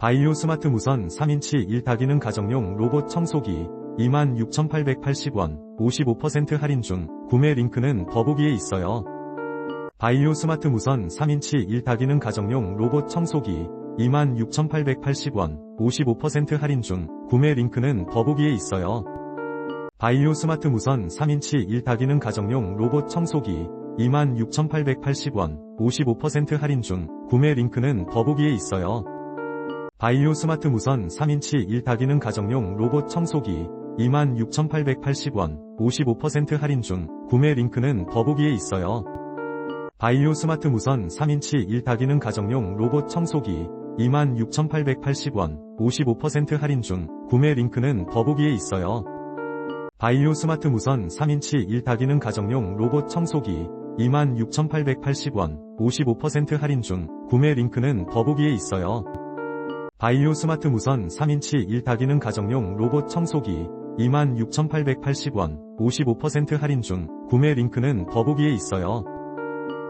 바이오 스마트 무선 3인치 1다기능 가정용 로봇 청소기 26,880원 55% 할인 중 구매 링크는 더보기에 있어요. 바이오 스마트 무선 3인치 1다기능 가정용 로봇 청소기 26,880원 55% 할인 중 구매 링크는 더보기에 있어요. 바이오 스마트 무선 3인치 1다기능 가정용 로봇 청소기 26,880원 55% 할인 중 구매 링크는 더보기에 있어요. 바이오 스마트 무선 3인치 1다기능 가정용 로봇 청소기 26,880원 55% 할인 중 구매 링크는 더보기에 있어요. 바이오 스마트 무선 3인치 1다기능 가정용 로봇 청소기 26,880원 55% 할인 중 구매 링크는 더보기에 있어요. 바이오 스마트 무선 3인치 1다기능 가정용 로봇 청소기 26,880원 55% 할인 중 구매 링크는 더보기에 있어요. 바이오 스마트 무선 3인치 1다기능 가정용 로봇 청소기 26,880원 55% 할인 중 구매 링크는 더보기에 있어요.